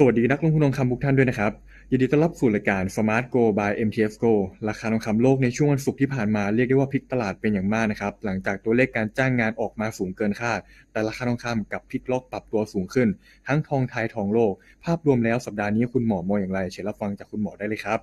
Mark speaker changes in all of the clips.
Speaker 1: สวัสดีนักลงทุนทองคำทุกท่านด้วยนะครับ ยินดีต้อนรับสู่รายการ Smart Go by MTF Go ราคาทองคำโลกในช่วงวันศุกร์ที่ผ่านมาเรียกได้ว่าพลิกตลาดเป็นอย่างมากนะครับ หลังจากตัวเลขการจ้างงานออกมาสูงเกินคาด แต่ราคาทองคำกลับพลิกล็อกปรับตัวสูงขึ้น ทั้งทองไทยทองโลก ภาพรวมแล้วสัปดาห์นี้คุณหมอมองอย่างไร เชิญรับฟังจากคุณหมอได้เลยครับ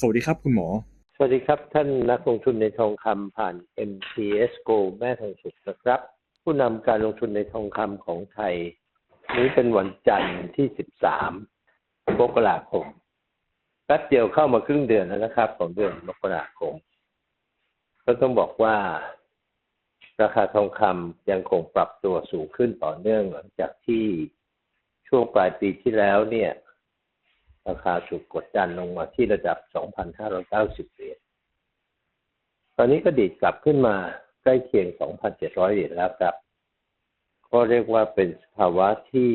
Speaker 1: สวัสดีครับคุณหมอ
Speaker 2: สวัสดีครับท่านนักลงทุนในทองคำผ่าน MTS Go แม่ทองสุขนะครับ ผู้นำการลงทุนในทองคำของไทย นี้เป็นวันจันทร์ที่13มกราคมแป๊บเดียวเข้ามาครึ่งเดือนแล้วนะครับ ของเดือนมกราคม ก็ต้องบอกว่า ราคาทองคำยังคงปรับตัวสูงขึ้นต่อเนื่องหลังจากที่ช่วงปลายปีที่แล้วเนี่ย ราคาถูกกดดันลงมาที่ระดับ 2,590 เหรียญ ตอนนี้ก็ดีดกลับขึ้นมาใกล้เคียง 2,700 เหรียญแล้วครับ ก็เรียกว่าเป็นสภาวะที่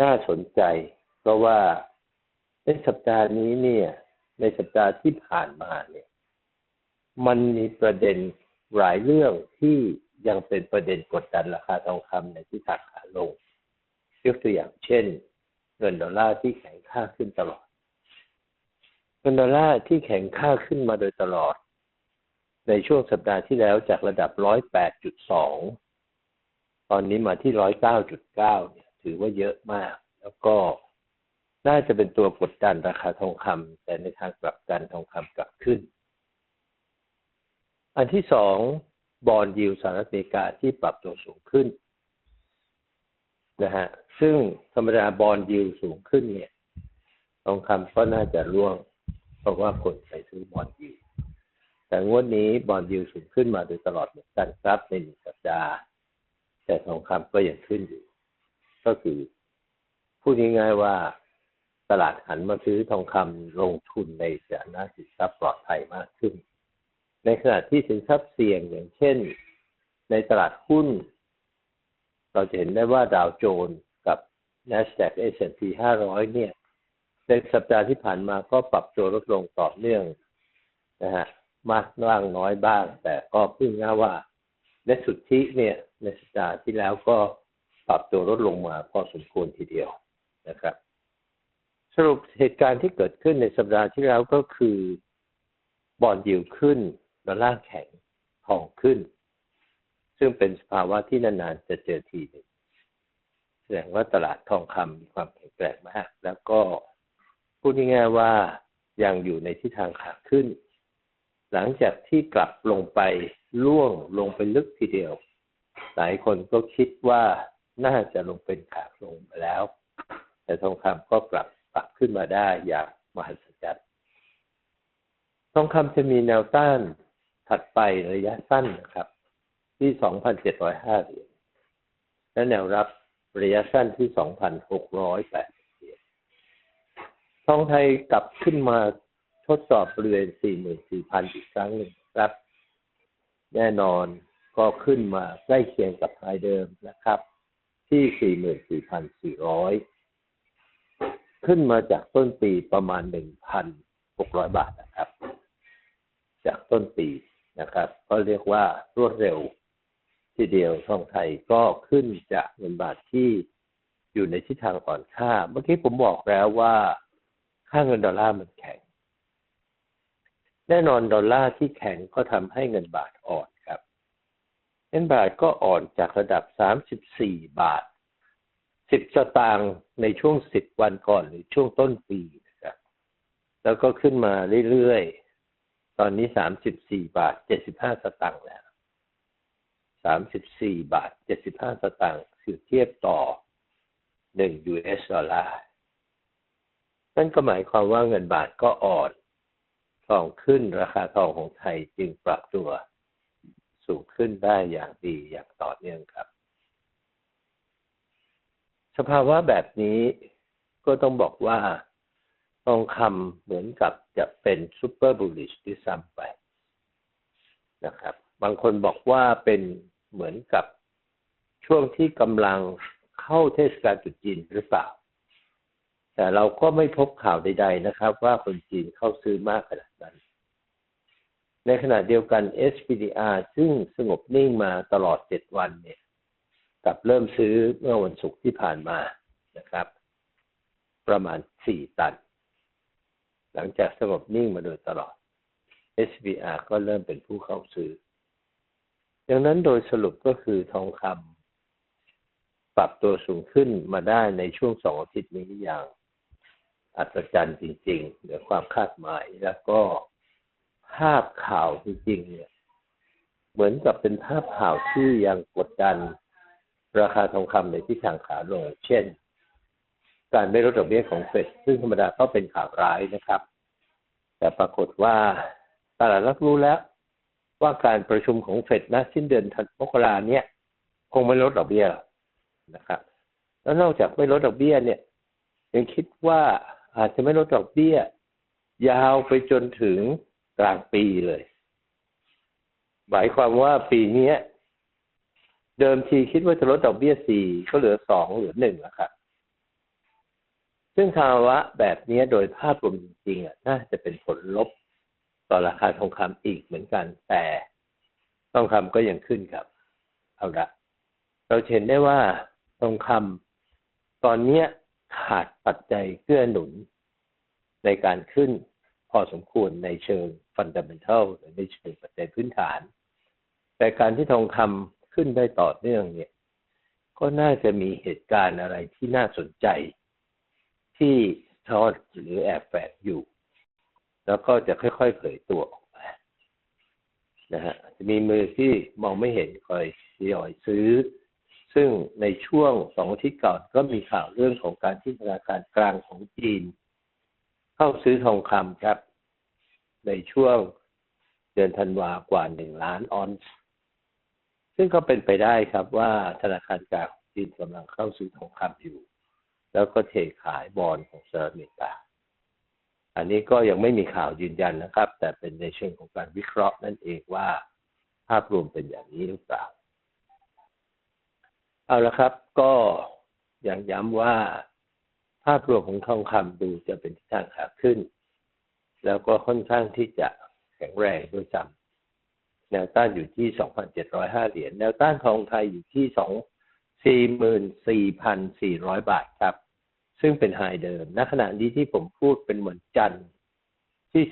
Speaker 2: น่าสนใจ เพราะว่าในสัปดาห์นี้เนี่ย ในสัปดาห์ที่ผ่านมาเนี่ย มันมีประเด็นหลายเรื่องที่ยังเป็นประเด็นกดดันราคาทองคำในทิศทางขาลงยกตัวอย่างเช่น เงินดอลลาร์ที่แข็งค่าขึ้นตลอด เงินดอลลาร์ที่แข็งค่าขึ้นมาโดยตลอด ในช่วงสัปดาห์ที่แล้วจากระดับ 108.2 ตอนนี้มาที่109.9เนี่ย ถือว่าเยอะมาก แล้วก็น่าจะเป็นตัวกดดันราคาทองคำแต่ในทางกลับกันทองคำกลับขึ้น อันที่สองบอลยิวสหรัฐอเมริกาที่ปรับตัวสูงขึ้นนะฮะซึ่งธรรมดาบอลยิวสูงขึ้นเนี่ย ทองคำก็น่าจะร่วง เพราะว่าคนไปซื้อบอลยิวแต่งวดนี้บอลยิวสูงขึ้นมาโดยตลอดเหมือนกันครับในหนึ่งสัปดาห์ แต่ทองคำก็ยังขึ้นอยู่ ก็คือพูดง่ายๆว่าตลาดหันมาซื้อทองคำลงทุนในสถานะสินทรัพย์ปลอดภัยมากขึ้น ในขณะที่สินทรัพย์เสี่ยงอย่างเช่น ในตลาดหุ้น เราจะเห็นได้ว่าดาวโจนส์กับ NASDAQ S&P 500 เนี่ย ในสัปดาห์ที่ผ่านมาก็ปรับตัวลดลงต่อเนื่องนะฮะมากบ้างน้อยบ้าง แต่ก็พึ่งง่าว่า ในสุทธิเนี่ยในสัปดาห์ที่แล้วก็ปรับตัวลดลงมาพอสมควรทีเดียวนะครับ สรุปเหตุการณ์ที่เกิดขึ้นในสัปดาห์ที่แล้วก็คือบอลยิวขึ้นดอลลาร์แข็งทองขึ้น ซึ่งเป็นสภาวะที่นานๆจะเจอทีหนึ่งแสดงว่าตลาดทองคำมีความแข็งแกร่งมาก แล้วก็พูดง่ายๆว่ายังอยู่ในทิศทางขาขึ้น หลังจากที่กลับลงไปล่วงลงไปลึกทีเดียว หลายคนก็คิดว่าน่าจะลงเป็นขาลงมาแล้ว แต่ทองคำก็กลับปรับขึ้นมาได้อย่างมหัศจรรย์ทองคำจะมีแนวต้านถัดไประยะสั้นนะครับ ที่ 2,705 เหรียญและแนวรับระยะสั้นที่ 2,680เหรียญทองไทยกลับขึ้นมา ดสอบบริเวณ 44,000 อีกครั้งหนึ่งครับ แน่นอนก็ขึ้นมาใกล้เคียงกับไฮเดิมนะครับ ที่ 44,400 ขึ้นมาจากต้นปีประมาณ 1,600 บาทนะครับ จากต้นปีนะครับ ก็เรียกว่ารวดเร็วทีเดียวทองไทยก็ขึ้นจากเงินบาทที่อยู่ในทิศทางอ่อนค่า เมื่อกี้ผมบอกแล้วว่า ค่าเงินดอลลาร์มันแข็ง แน่นอนดอลลาร์ที่แข็งก็ทำให้เงินบาทอ่อนครับ เงินบาทก็อ่อนจากระดับ 34 บาท 10 สตางค์ในช่วง 10 วันก่อนหรือช่วงต้นปีนะครับ แล้วก็ขึ้นมาเรื่อยๆ ตอนนี้ 34 บาท 75 สตางค์แล้ว 34 บาท 75 สตางค์คือเทียบต่อ 1 US ดอลลาร์นั่นก็หมายความว่าเงินบาทก็อ่อน ทองขึ้นราคาทองของไทยจึงปรับตัวสูงขึ้นได้อย่างดีอย่างต่อเนื่องครับ สภาวะแบบนี้ก็ต้องบอกว่าทองคำเหมือนกับจะเป็นซูเปอร์บูลลิชที่ซ้ำไปนะครับ บางคนบอกว่าเป็นเหมือนกับช่วงที่กำลังเข้าเทศกาลตรุษจีนหรือเปล่า แต่เราก็ไม่พบข่าวใด ๆนะครับ ว่าคนจีนเข้าซื้อมากขนาด ในขณะเดียวกัน SPDR ซึ่งสงบนิ่งมาตลอด 7 วันเนี่ยกลับเริ่มซื้อเมื่อวันศุกร์ที่ผ่านมานะครับ ประมาณ 4 ตัน หลังจากสงบนิ่งมาโดยตลอด SPR ก็เริ่มเป็นผู้เข้าซื้อ ดังนั้นโดยสรุปก็คือทองคำปรับตัวสูงขึ้นมาได้ในช่วงสองอาทิตย์นี้อย่างอัศจรรย์จริงๆเหนือความคาดหมายแล้วก็ ภาพข่าวจริงๆเนี่ย เหมือนกับเป็นภาพข่าวที่ยังกดดันราคาทองคำในที่ทางขาลง เช่น การไม่ลดดอกเบี้ยของเฟดซึ่งธรรมดาก็เป็นข่าวร้ายนะครับ แต่ปรากฏว่าตลาดรับรู้แล้ว ว่าการประชุมของเฟดนะสิ้นเดือนธันมกราเนี่ย คงไม่ลดดอกเบี้ยนะครับ แล้วนอกจากไม่ลดดอกเบี้ยเนี่ย ยังคิดว่าอาจจะไม่ลดดอกเบี้ย ยาวไปจนถึง กลางปีเลย หมายความว่าปีนี้เดิมทีคิดว่าจะลดดอกเบี้ยสี่ก็เหลือสองเหลือหนึ่งแล้วครับซึ่งภาวะแบบนี้โดยภาพรวมจริงๆอะน่าจะเป็นผลลบต่อราคาทองคำอีกเหมือนกัน แต่ทองคำก็ยังขึ้นครับ เอาละเราเห็นได้ว่าทองคำตอนนี้ขาดปัจจัยเกื้อหนุนในการขึ้น พอสมควรในเชิงฟันดัมเบลทัลหรือในเชิงปัจจัยพื้นฐาน แต่การที่ทองคำขึ้นได้ต่อเนื่องเนี่ย ก็น่าจะมีเหตุการณ์อะไรที่น่าสนใจ ที่ทอดหรือแอบแฝงอยู่ แล้วก็จะค่อยๆเผยตัวออกมานะฮะจะมีมือที่มองไม่เห็นคอยทยอยซื้อ ซึ่งในช่วงสองอาทิตย์ก่อนก็มีข่าวเรื่องของการที่ธนาคารกลางของจีน เข้าซื้อทองคำครับ ในช่วงเดือนธันวากว่าหนึ่งล้านออนซ์ซึ่งก็เป็นไปได้ครับว่าธนาคารกลางของจีนกำลังเข้าซื้อทองคำอยู่ แล้วก็เทขายบอลของสหรัฐอเมริกาอันนี้ก็ยังไม่มีข่าวยืนยันนะครับ แต่เป็นในเชิงของการวิเคราะห์นั่นเองว่า ภาพรวมเป็นอย่างนี้หรือเปล่า เอาละครับ ก็อย่างย้ำว่า ภาพรวมของทองคำดูจะเป็นทิศทางขาขึ้น แล้วก็ค่อนข้างที่จะแข็งแรงด้วยซ้ำแนวต้านอยู่ที่ 2,705 เหรียญแนวต้านทองไทยอยู่ที่ 44,400 บาทครับ ซึ่งเป็นไฮเดิมณขณะนี้ที่ผมพูดเป็นวันจันทร์ที่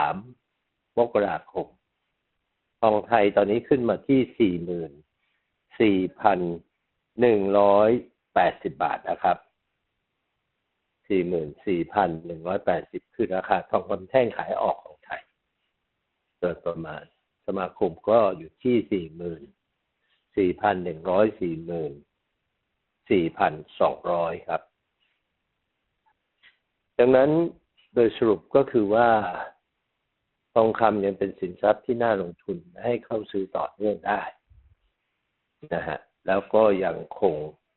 Speaker 2: 13 มกราคมทองไทยตอนนี้ขึ้นมาที่ 44,180 บาทนะครับ 44,180 คือราคาทองคำแท่งขายออกของไทย โดยประมาณสมาคมก็อยู่ที่40,000 4,140,000 4,200 ครับ ดังนั้นโดยสรุปก็คือว่า ทองคำยังเป็นสินทรัพย์ที่น่าลงทุนให้เข้าซื้อต่อเนื่องได้นะฮะแล้วก็ยังคง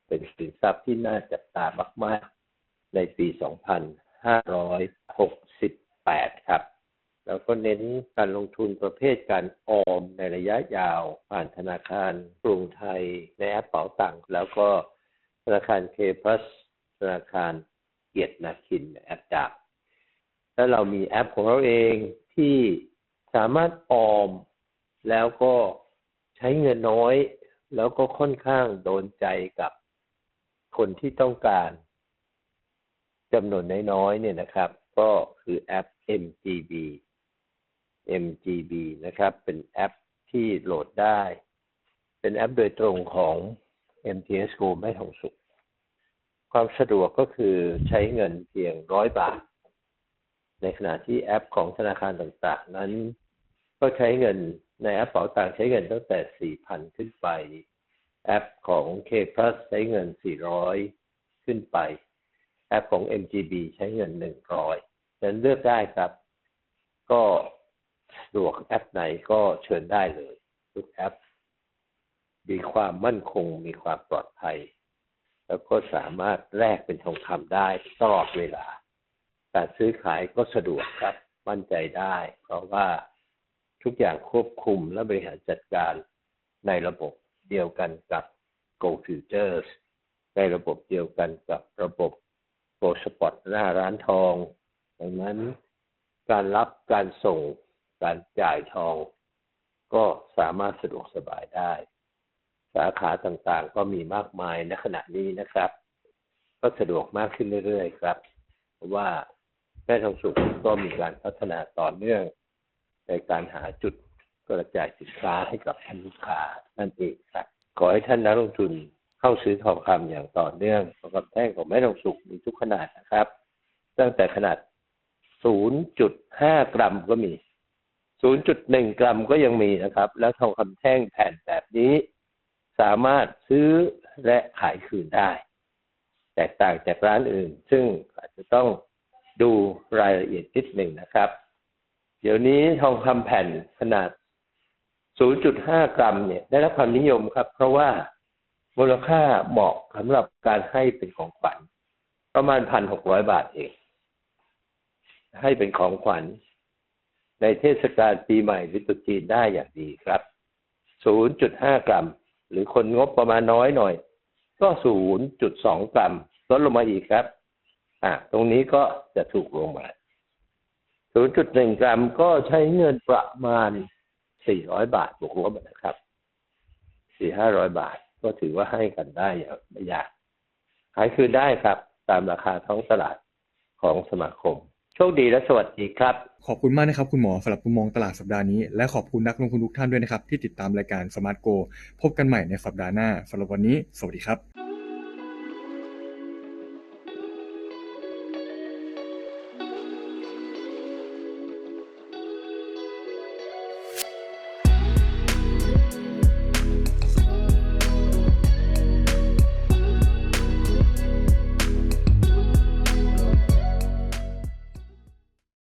Speaker 2: เป็นสินทรัพย์ที่น่าจับตามาก ๆ ในปี 2568 ครับ แล้วก็เน้นการลงทุนประเภทการออมในระยะยาวผ่านธนาคารกรุงไทยในแอปเป๋าตังค์แล้วก็ธนาคารเคพัสธนาคารเกียรตินาคินแอปจาก แล้วเรามีแอปของเราเองที่สามารถออมแล้วก็ใช้เงินน้อย แล้วก็ค่อนข้างโดนใจกับคนที่ต้องการ จำนวนน้อยๆเนี่ยนะครับ ก็คือแอป MGB MGB นะครับ เป็นแอปที่โหลดได้ เป็นแอปโดยตรงของ MTS Go แม่ทองสุข ความสะดวกก็คือใช้เงินเพียงร้อยบาท ในขณะที่แอปของธนาคารต่างๆ นั้น ก็ใช้เงินในแอปเป๋าตังค์ใช้เงินตั้งแต่ 4,000 ขึ้นไป แอปของ K Plus ใช้เงิน 400 ขึ้นไป แอปของ MGB ใช้เงิน100ฉะนั้นเลือกได้ครับ ก็สะดวกแอปไหนก็เชิญได้เลย ทุกแอป มีความมั่นคงมีความปลอดภัย แล้วก็สามารถแลกเป็นทองคำได้ตลอดเวลา การซื้อขายก็สะดวกครับ มั่นใจได้ เพราะว่าทุกอย่างควบคุมและบริหารจัดการในระบบเดียวกันกับ Go Futures ในระบบเดียวกันกับระบบ Go Spot หน้าร้านทอง ดังนั้นการรับการส่งการจ่ายทอง ก็สามารถสะดวกสบายได้ สาขาต่างๆก็มีมากมายในขณะนี้นะครับ ก็สะดวกมากขึ้นเรื่อยๆครับ เพราะว่าแม่ทองสุขก็มีการพัฒนาต่อเนื่อง ในการหาจุดกระจายสินค้าให้กับท่านลูกค้านั่นเองครับ ขอให้ท่านนักลงทุน เข้าซื้อทองคำอย่างต่อเนื่องทองคำแท่งของแม่ทองสุกมีทุกขนาดนะครับ ตั้งแต่ขนาด 0.5 กรัมก็มี 0.1 กรัมก็ยังมีนะครับ แล้วทองคำแท่งแผ่นแบบนี้ สามารถซื้อและขายคืนได้ แตกต่างจากร้านอื่น ซึ่งอาจจะต้องดูรายละเอียดนิดหนึ่งนะครับ เดี๋ยวนี้ทองคำแผ่นขนาด 0.5 กรัมเนี่ยได้รับความนิยมครับ เพราะว่า มูลค่าเหมาะสำหรับการให้เป็นของขวัญ ประมาณ1,600บาทเอง ให้เป็นของขวัญ ในเทศกาลปีใหม่หรือตรุษจีนได้อย่างดีครับ 0.5 กรัม หรือคนงบประมาณน้อยหน่อย ก็ 0.2 กรัม ลดลงมาอีกครับ อะตรงนี้ก็จะถูกลงมา 0.1 กรัมก็ใช้เงินประมาณ 400 บาทบวกลบนะครับ 4-500 บาท ก็ถือว่าให้กันได้อย่างไม่ยากขายคืนได้ครับ ตามราคาท้องตลาดของสมาคม โชคดีและสวัสดีครับ
Speaker 1: ขอบคุณมากนะครับคุณหมอสำหรับมุมมองตลาดสัปดาห์นี้ และขอบคุณนักลงทุนทุกท่านด้วยนะครับ ที่ติดตามรายการ Smart Go พบกันใหม่ในสัปดาห์หน้าสำหรับวันนี้ สวัสดีครับ